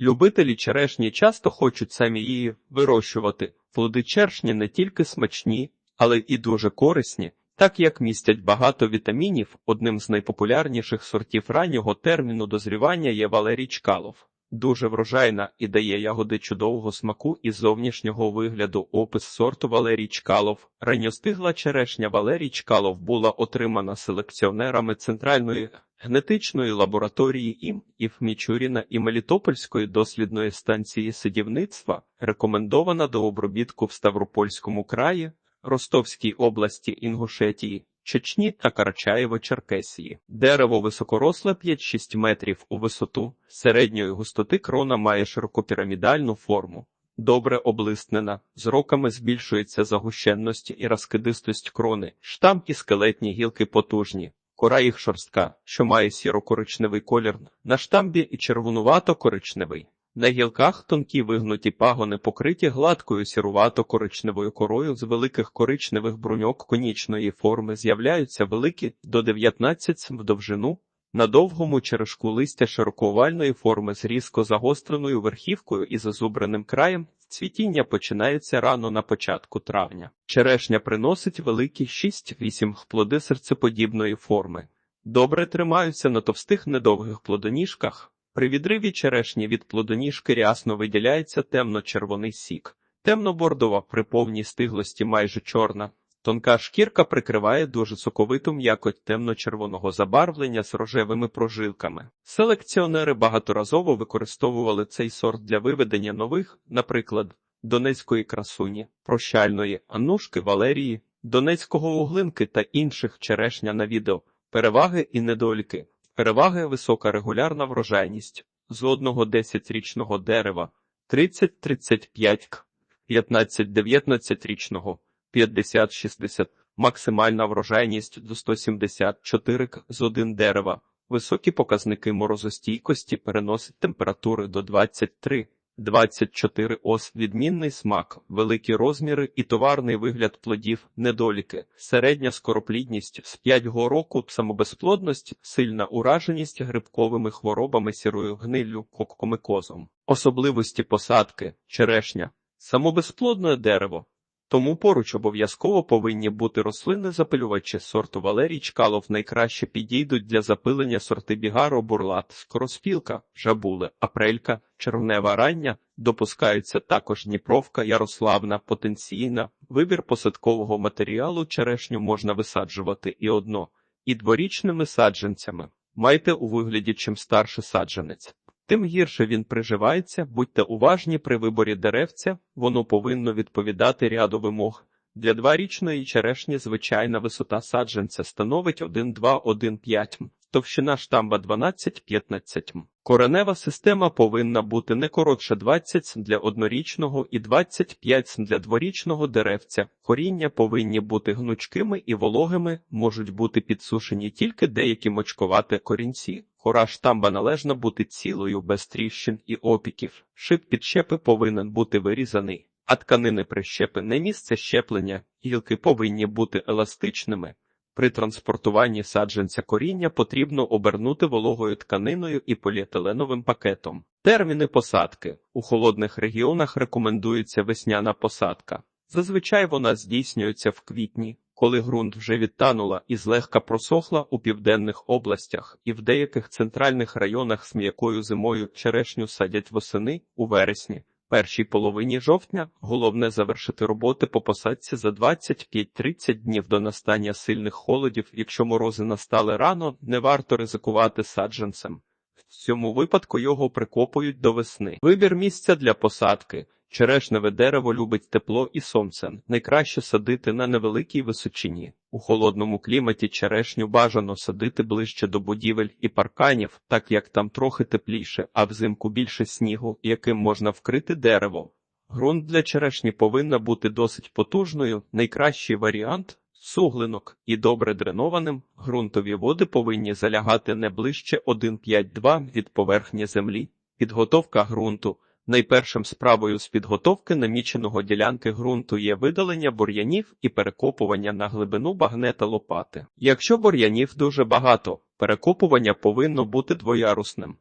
Любителі черешні часто хочуть самі її вирощувати. Плоди черешні не тільки смачні, але і дуже корисні, так як містять багато вітамінів. Одним з найпопулярніших сортів раннього терміну дозрівання є Валерій Чкалов. Дуже врожайна і дає ягоди чудового смаку і зовнішнього вигляду. Опис сорту Валерій Чкалов. Ранньостигла черешня Валерій Чкалов була отримана селекціонерами Центральної генетичної лабораторії ім Мічуріна і Мелітопольської дослідної станції сидівництва, рекомендована до обробітку в Ставропольському краї, Ростовській області Інгушетії, Чечні та Карачаєво-Черкесії. Дерево високоросле 5-6 метрів у висоту, середньої густоти крона має широкопірамідальну форму. Добре облиснена, з роками збільшується загущенність і розкидистость крони, штам і скелетні гілки потужні. Кора їх шорстка, що має сіро-коричневий колір, на штамбі і червонувато-коричневий. На гілках тонкі вигнуті пагони покриті гладкою сірувато-коричневою корою з великих коричневих бруньок конічної форми з'являються великі до 19 см в довжину, на довгому черешку листя широковальної форми з різко загостреною верхівкою і зазубреним краєм. Цвітіння починається рано на початку травня. Черешня приносить великі 6-8 плоди серцеподібної форми. Добре тримаються на товстих недовгих плодоніжках. При відриві черешні від плодоніжки рясно виділяється темно-червоний сік. Темно-бордова при повній стиглості майже чорна. Тонка шкірка прикриває дуже соковиту м'якоть темно-червоного забарвлення з рожевими прожилками. Селекціонери багаторазово використовували цей сорт для виведення нових, наприклад, донецької красуні, прощальної, анушки Валерії, донецького вуглинки та інших черешня на відео, переваги і недоліки. Переваги висока регулярна врожайність. З одного 10-річного дерева 30-35 к, 15-19 річного 50-60, максимальна врожайність до 174 к з один дерева, високі показники морозостійкості переносить температури до 23 24 ос, відмінний смак, великі розміри і товарний вигляд плодів, недоліки, середня скороплідність з 5 року, самобезплодність, сильна ураженість грибковими хворобами сірою гниллю, кокомикозом. Особливості посадки, черешня, самобезплодне дерево. Тому поруч обов'язково повинні бути рослини запилювачі сорту Валерій Чкалов найкраще підійдуть для запилення сорти Бігаро, Бурлат, Скороспілка, Жабуле, Апрелька, Червнева рання, допускаються також Дніпровка, Ярославна, потенційна. Вибір посадкового матеріалу черешню можна висаджувати і одно, і дворічними саджанцями. Майте у вигляді чим старший саджанець. Тим гірше він приживається, будьте уважні при виборі деревця, воно повинно відповідати ряду вимог. Для дворічної черешні звичайна висота саджанця становить 1,2-1,5 м, товщина штамба 12-15 м. Коренева система повинна бути не коротше 20 см для однорічного і 25 см для дворічного деревця. Коріння повинні бути гнучкими і вологими, можуть бути підсушені тільки деякі мочковати корінці. Кора штамба належна бути цілою, без тріщин і опіків. Шип підщепи повинен бути вирізаний, а тканини прищепи не місце щеплення, гілки повинні бути еластичними. При транспортуванні саджанця коріння потрібно обернути вологою тканиною і поліетиленовим пакетом. Терміни посадки у холодних регіонах рекомендується весняна посадка. Зазвичай вона здійснюється в квітні, коли ґрунт вже відтанула і злегка просохла у південних областях, і в деяких центральних районах з м'якою зимою черешню садять восени у вересні. Першій половині жовтня головне завершити роботи по посадці за 25-30 днів до настання сильних холодів. Якщо морози настали рано, не варто ризикувати саджанцем. В цьому випадку його прикопують до весни. Вибір місця для посадки. Черешневе дерево любить тепло і сонце. Найкраще садити на невеликій височині. У холодному кліматі черешню бажано садити ближче до будівель і парканів, так як там трохи тепліше, а взимку більше снігу, яким можна вкрити дерево. Грунт для черешні повинна бути досить потужною. Найкращий варіант суглинок і добре дренованим. Ґрунтові води повинні залягати не ближче 1,5-2 від поверхні землі. Підготовка ґрунту. Найпершим справою з підготовки наміченого ділянки ґрунту є видалення бур'янів і перекопування на глибину багнета лопати. Якщо бур'янів дуже багато, перекопування повинно бути двоярусним.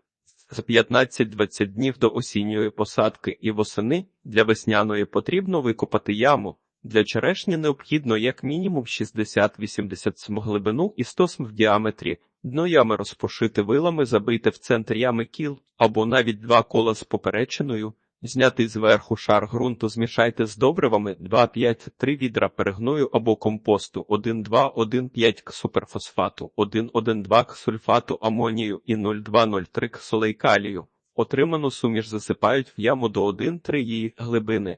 з 15-20 днів до осінньої посадки і восени для весняної потрібно викопати яму. Для черешні необхідно як мінімум 60-80 см глибину і 100 см в діаметрі. Дно ями розпошити вилами, забийте в центр ями кіл або навіть два кола з поперечиною. Знятий зверху шар ґрунту змішайте з добривами 2-5-3 відра перегною або компосту 1-2-1-5 к суперфосфату, 1-1-2 к сульфату амонію і 0,2-0,3 к солей калію. Отриману суміш засипають в яму до 1-3 її глибини,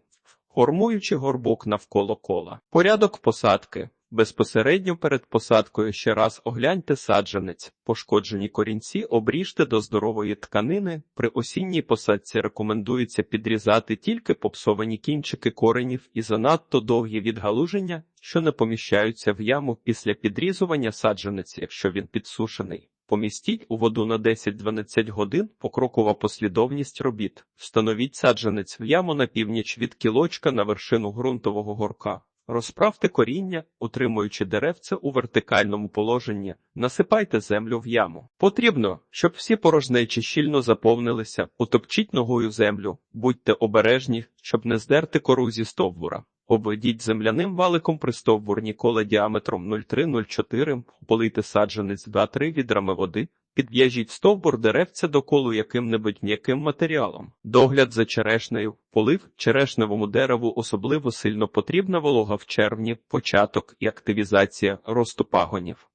формуючи горбок навколо кола. Порядок посадки. Безпосередньо перед посадкою ще раз огляньте саджанець, пошкоджені корінці обріжте до здорової тканини. При осінній посадці рекомендується підрізати тільки попсовані кінчики коренів і занадто довгі відгалуження, що не поміщаються в яму після підрізування саджанець, якщо він підсушений. Помістіть у воду на 10-12 годин покрокова послідовність робіт. Встановіть саджанець в яму на північ від кілочка на вершину ґрунтового горка. Розправте коріння, утримуючи деревце у вертикальному положенні, насипайте землю в яму. Потрібно, щоб всі порожнечі щільно заповнилися, утопчіть ногою землю, будьте обережні, щоб не здерти кору зі стовбура. Обведіть земляним валиком при стовбурні коле діаметром 0,3-0,4, полийте саджанець 2-3 відрами води, Підв'яжіть стовбур деревця до колу яким-небудь м'яким матеріалом. Догляд за черешнею, полив черешневому дереву особливо сильно потрібна волога в червні, початок і активізація росту пагонів.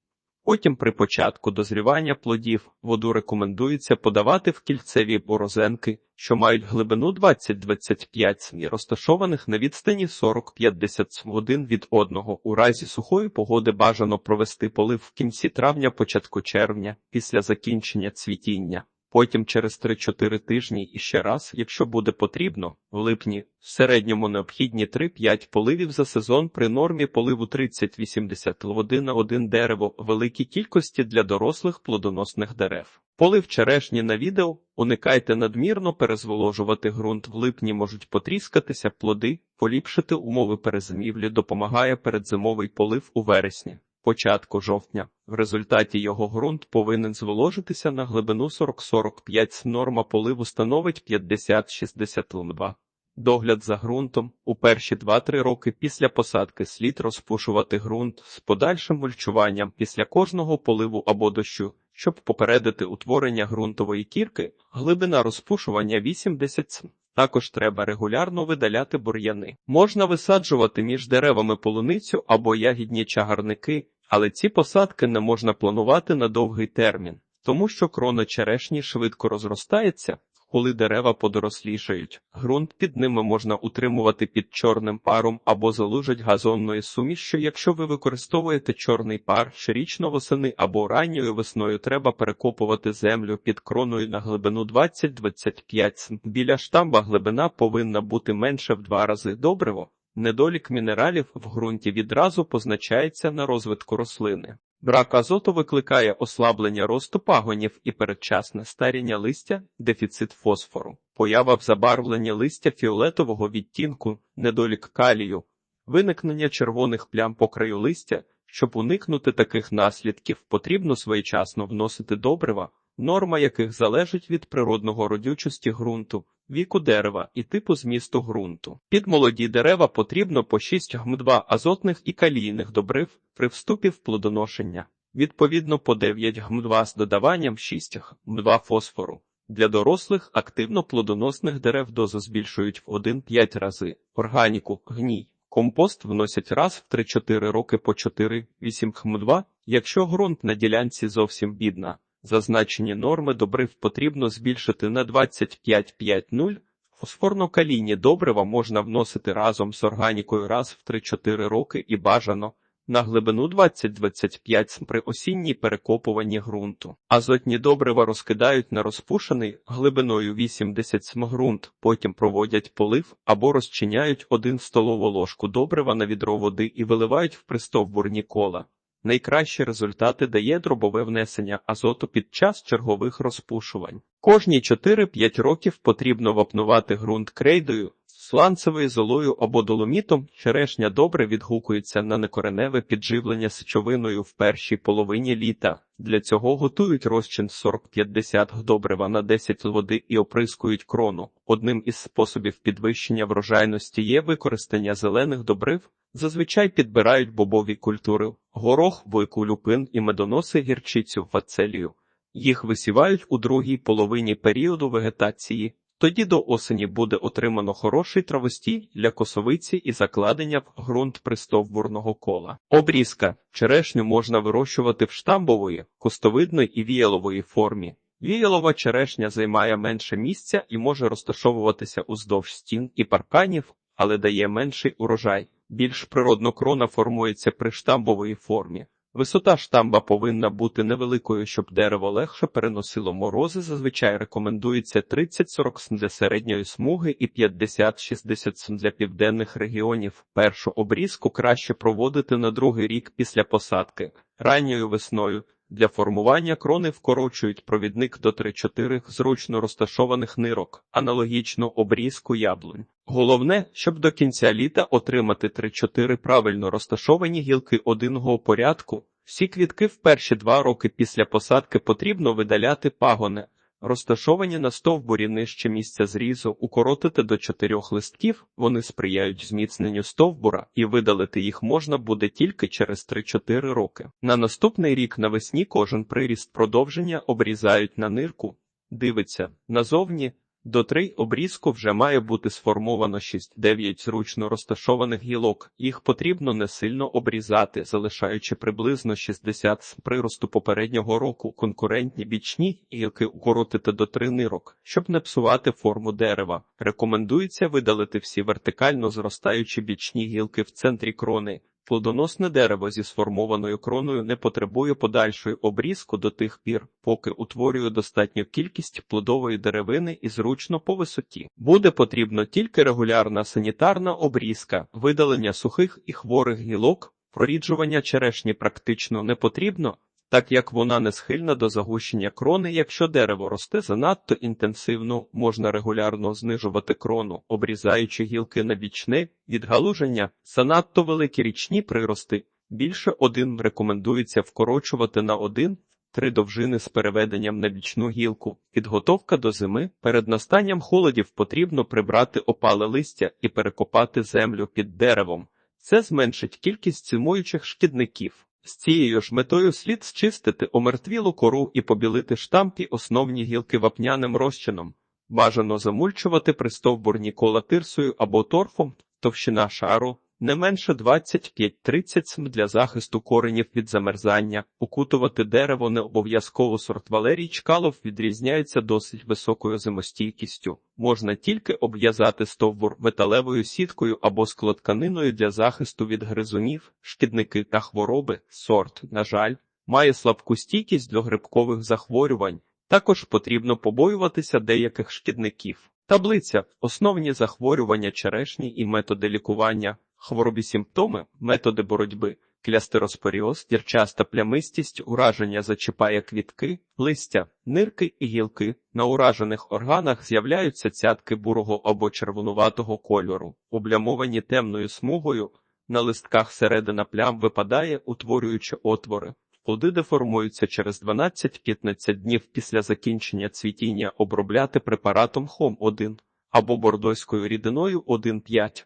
Потім при початку дозрівання плодів воду рекомендується подавати в кільцеві борозенки, що мають глибину 20-25 см, розташованих на відстані 40-50 см один від одного. У разі сухої погоди бажано провести полив в кінці травня, початку червня, після закінчення цвітіння. Потім через 3-4 тижні і ще раз, якщо буде потрібно, в липні в середньому необхідні 3-5 поливів за сезон при нормі поливу 30-80 води на один дерево великій кількості для дорослих плодоносних дерев. Полив черешні на відео, уникайте надмірно перезволожувати ґрунт в липні можуть потріскатися плоди, поліпшити умови перезимівлі допомагає передзимовий полив у вересні початку жовтня. В результаті його ґрунт повинен зволожитися на глибину 40-45 норма поливу становить 50-60 лм. Догляд за ґрунтом у перші 2-3 роки після посадки слід розпушувати ґрунт з подальшим мульчуванням після кожного поливу або дощу, щоб попередити утворення ґрунтової кірки, глибина розпушування 80 см. Також треба регулярно видаляти бур'яни. Можна висаджувати між деревами полуницю або ягідні чагарники, але ці посадки не можна планувати на довгий термін, тому що крона черешні швидко розростається, коли дерева подорослішають. Грунт під ними можна утримувати під чорним паром або залужать газонної сумішю. Якщо ви використовуєте чорний пар щорічно восени або ранньою весною треба перекопувати землю під кроною на глибину 20-25 см. Біля штамба глибина повинна бути менше в два рази добриво. Недолік мінералів в ґрунті відразу позначається на розвитку рослини. Брак азоту викликає ослаблення росту пагонів і передчасне старіння листя, дефіцит фосфору, поява в забарвленні листя фіолетового відтінку, недолік калію, виникнення червоних плям по краю листя. Щоб уникнути таких наслідків, потрібно своєчасно вносити добрива, норма яких залежить від природного родючості ґрунту віку дерева і типу змісту ґрунту. Під молоді дерева потрібно по 6 гм2 азотних і калійних добрив при вступі в плодоношення, відповідно по 9 гм2 з додаванням 6 гм2 фосфору. Для дорослих активно плодоносних дерев дозу збільшують в 1-5 рази. Органіку, гній. Компост вносять раз в 3-4 роки по 4-8 хм2, якщо ґрунт на ділянці зовсім бідна. Зазначені норми добрив потрібно збільшити на 25,5,0. Фосфорно-калійні добрива можна вносити разом з органікою раз в 3-4 роки і бажано на глибину 20-25 при осінній перекопуванні ґрунту. Азотні добрива розкидають на розпушений глибиною 80 см ґрунт, потім проводять полив або розчиняють 1 столову ложку добрива на відро води і виливають в пристовбурні кола. Найкращі результати дає дробове внесення азоту під час чергових розпушувань. Кожні 4-5 років потрібно вапнувати ґрунт крейдою Сланцевою золою або доломітом черешня добре відгукується на некореневе підживлення сечовиною в першій половині літа. Для цього готують розчин 40-50 добрива на 10 води і оприскують крону. Одним із способів підвищення врожайності є використання зелених добрив. Зазвичай підбирають бобові культури – горох, войку, люпин і медоноси гірчицю фацелію. Їх висівають у другій половині періоду вегетації. Тоді до осені буде отримано хороший травостій для косовиці і закладення в ґрунт пристовбурного кола. Обрізка. Черешню можна вирощувати в штамбової, кустовидної і віялової формі. Віялова черешня займає менше місця і може розташовуватися уздовж стін і парканів, але дає менший урожай. Більш природно крона формується при штамбовій формі. Висота штамба повинна бути невеликою, щоб дерево легше переносило морози. Зазвичай рекомендується 30-40 см для середньої смуги і 50-60 см для південних регіонів. Першу обрізку краще проводити на другий рік після посадки, ранньою весною. Для формування крони вкорочують провідник до 3-4 зручно розташованих нирок, аналогічно обрізку яблунь. Головне, щоб до кінця літа отримати 3-4 правильно розташовані гілки одного порядку. Всі квітки в перші два роки після посадки потрібно видаляти пагони, розташовані на стовбурі нижче місця зрізу, укоротити до чотирьох листків, вони сприяють зміцненню стовбура, і видалити їх можна буде тільки через 3-4 роки. На наступний рік навесні кожен приріст продовження обрізають на нирку, дивиться назовні. До три обрізку вже має бути сформовано 6-9 зручно розташованих гілок. Їх потрібно не сильно обрізати, залишаючи приблизно 60 з приросту попереднього року. Конкурентні бічні гілки укоротити до три нирок, щоб не псувати форму дерева. Рекомендується видалити всі вертикально зростаючі бічні гілки в центрі крони. Плодоносне дерево зі сформованою кроною не потребує подальшої обрізку до тих пір, поки утворює достатню кількість плодової деревини і зручно по висоті. Буде потрібно тільки регулярна санітарна обрізка, видалення сухих і хворих гілок, проріджування черешні практично не потрібно, так як вона не схильна до загущення крони, якщо дерево росте занадто інтенсивно, можна регулярно знижувати крону, обрізаючи гілки на бічне, відгалуження, занадто великі річні прирости. Більше один рекомендується вкорочувати на один. Три довжини з переведенням на бічну гілку. Підготовка до зими. Перед настанням холодів потрібно прибрати опале листя і перекопати землю під деревом. Це зменшить кількість зимуючих шкідників. З цією ж метою слід зчистити омертвілу кору і побілити штампі основні гілки вапняним розчином. Бажано замульчувати пристовбурні кола тирсою або торфом, товщина шару, не менше 25-30 см для захисту коренів від замерзання, укутувати дерево не обов'язково сорт Валерій Чкалов відрізняється досить високою зимостійкістю. Можна тільки обв'язати стовбур металевою сіткою або складканиною для захисту від гризунів, шкідники та хвороби. Сорт, на жаль, має слабку стійкість до грибкових захворювань. Також потрібно побоюватися деяких шкідників. Таблиця основні захворювання черешні і методи лікування, хворобі симптоми, методи боротьби, клястероспоріоз, дірчаста плямистість, ураження зачіпає квітки, листя, нирки і гілки. На уражених органах з'являються цятки бурого або червонуватого кольору, облямовані темною смугою. На листках середина плям випадає, утворюючи отвори. Плоди деформуються через 12-15 днів після закінчення цвітіння обробляти препаратом ХОМ-1 або бордоською рідиною 1,5.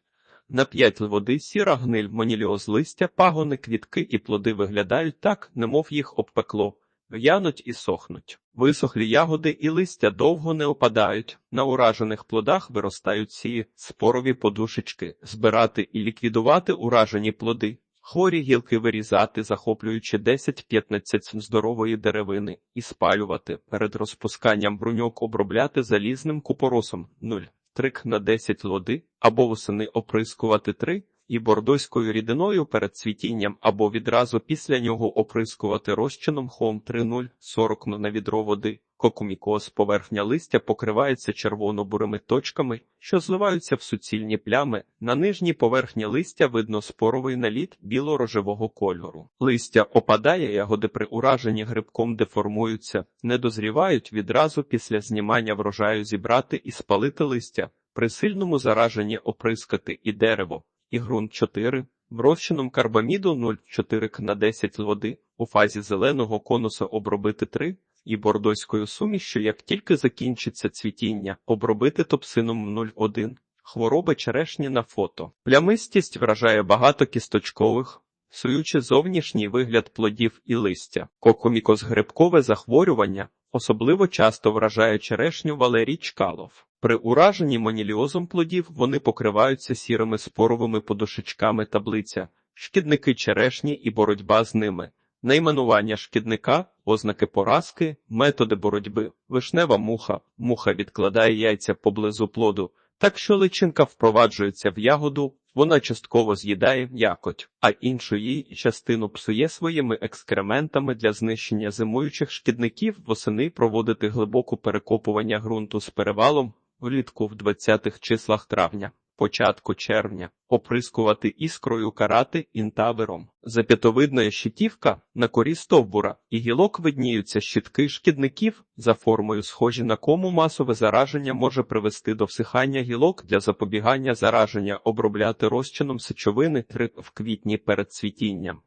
На 5 води сіра гниль, моніліоз листя, пагони, квітки і плоди виглядають так, немов їх обпекло, в'януть і сохнуть. Висохлі ягоди і листя довго не опадають. На уражених плодах виростають сії, спорові подушечки, збирати і ліквідувати уражені плоди. Хворі гілки вирізати, захоплюючи 10-15 здорової деревини, і спалювати, перед розпусканням бруньок обробляти залізним купоросом 0, трик на 10 лоди, або восени оприскувати 3, і бордоською рідиною перед цвітінням, або відразу після нього оприскувати розчином хом 3,0, 40 на відро води. Кокумікоз поверхня листя покривається червоно-бурими точками, що зливаються в суцільні плями. На нижній поверхні листя видно споровий наліт біло-рожевого кольору. Листя опадає, ягоди при ураженні грибком деформуються, не дозрівають відразу після знімання врожаю зібрати і спалити листя. При сильному зараженні оприскати і дерево, і ґрунт 4, в розчином карбаміду 0,4 на 10 води, у фазі зеленого конуса обробити 3, і бордоською сумішю, як тільки закінчиться цвітіння, обробити топсином 0,1. Хвороба черешні на фото. Плямистість вражає багато кісточкових, псуючи зовнішній вигляд плодів і листя. Кокомікозгрибкове захворювання особливо часто вражає черешню Валерій Чкалов. При ураженні моніліозом плодів вони покриваються сірими споровими подушечками таблиця, шкідники черешні і боротьба з ними. Найменування шкідника, ознаки поразки, методи боротьби, вишнева муха, муха відкладає яйця поблизу плоду, так що личинка впроваджується в ягоду, вона частково з'їдає м'якоть, а іншу її частину псує своїми екскрементами для знищення зимуючих шкідників восени проводити глибоку перекопування ґрунту з перевалом влітку в 20-х числах травня. Початку червня оприскувати іскрою карати інтавером. Зап'ятовидна щитівка на корі стовбура і гілок видніються щитки шкідників за формою схожі на кому масове зараження може привести до всихання гілок для запобігання зараження обробляти розчином сечовини в квітні перед цвітінням.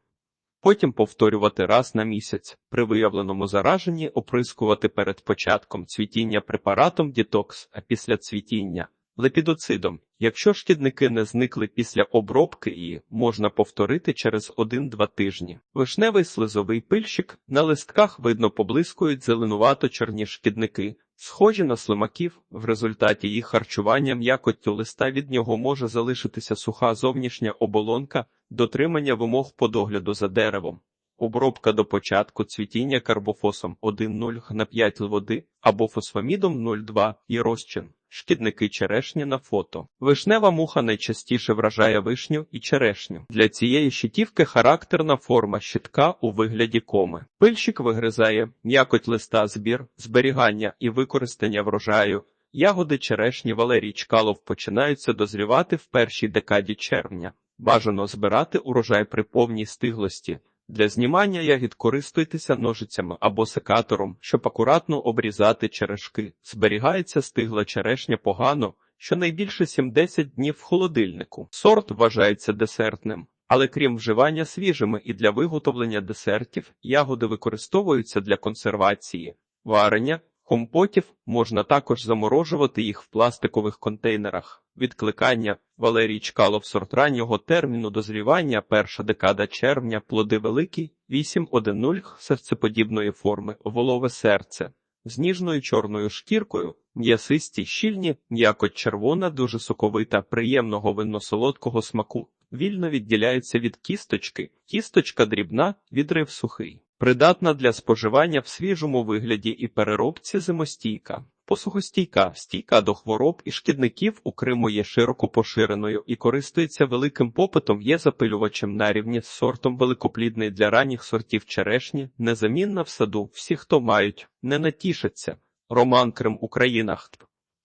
Потім повторювати раз на місяць. При виявленому зараженні оприскувати перед початком цвітіння препаратом дітокс, а після цвітіння лепідоцидом. Якщо шкідники не зникли після обробки і можна повторити через 1-2 тижні. Вишневий слизовий пильщик на листках видно поблискують зеленувато чорні шкідники, схожі на слимаків. В результаті їх харчування м'якоттю листа від нього може залишитися суха зовнішня оболонка, дотримання вимог по догляду за деревом. Обробка до початку цвітіння карбофосом 1,0 на 5 води або фосфамідом 0,2 і розчин. Шкідники черешні на фото. Вишнева муха найчастіше вражає вишню і черешню. Для цієї щитівки характерна форма щитка у вигляді коми. Пильщик вигризає м'якоть листа збір, зберігання і використання врожаю. Ягоди черешні Валерій Чкалов починаються дозрівати в першій декаді червня. Бажано збирати урожай при повній стиглості. Для знімання ягід користуйтеся ножицями або секатором, щоб акуратно обрізати черешки. Зберігається стигла черешня погано, щонайбільше 7-10 днів в холодильнику. Сорт вважається десертним, але крім вживання свіжими і для виготовлення десертів, ягоди використовуються для консервації, варення, компотів, можна також заморожувати їх в пластикових контейнерах. Відкликання Валерій Чкалов сорт раннього терміну дозрівання перша декада червня, плоди великі, 8-1-0 серцеподібної форми, волове серце. З ніжною чорною шкіркою, м'ясисті, щільні, м'якоть червона, дуже соковита, приємного винно-солодкого смаку. Вільно відділяється від кісточки, кісточка дрібна, відрив сухий. Придатна для споживання в свіжому вигляді і переробці зимостійка. Посухостійка, стійка до хвороб і шкідників у Криму є широко поширеною і користується великим попитом, є запилювачем на рівні з сортом великоплідний для ранніх сортів черешні, незамінна в саду, всі, хто мають, не натішаться. Роман Крим Україна.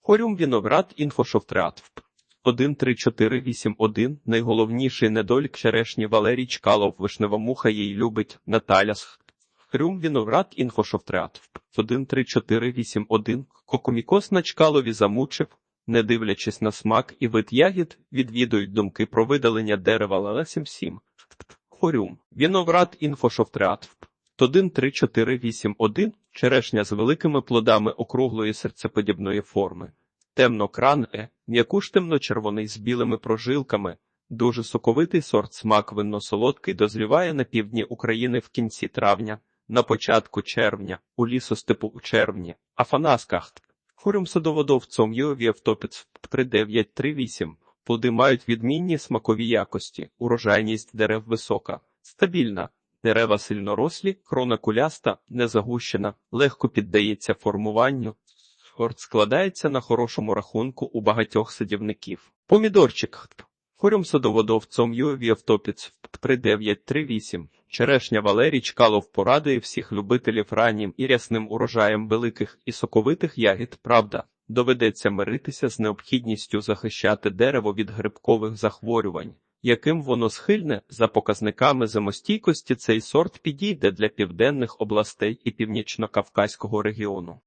Хорюм Віноград Інфошофтреат. 13481 найголовніший недолік черешні Валерій Чкалов, вишнева муха її любить, Наталя Хрюм Віноград Інфошофтреат 13481 Кокомікос на Чкалові замучив, не дивлячись на смак і вид ягід, відвідують думки про видалення дерева Лалесім-7. Хорюм. Віноград Інфошофтреат 13481 черешня з великими плодами округлої серцеподібної форми. Темно-кран Е, м'якуш темно-червоний з білими прожилками, дуже соковитий сорт. Смак винно-солодкий дозріває на півдні України в кінці травня, на початку червня, у лісостепу у червні, Афанасках, Хурим садоводовцом Йові Автопіц 3938. Плоди мають відмінні смакові якості, урожайність дерев висока, стабільна. Дерева сильно рослі, крона куляста, не загущена, легко піддається формуванню. Сорт складається на хорошому рахунку у багатьох садівників. Помідорчик. Хорюм садоводовцом Юві Автопіц 3938. Черешня Валерій Чкалов порадує всіх любителів раннім і рясним урожаєм великих і соковитих ягід. Правда, доведеться миритися з необхідністю захищати дерево від грибкових захворювань. Яким воно схильне, за показниками зимостійкості цей сорт підійде для південних областей і північно-кавказького регіону.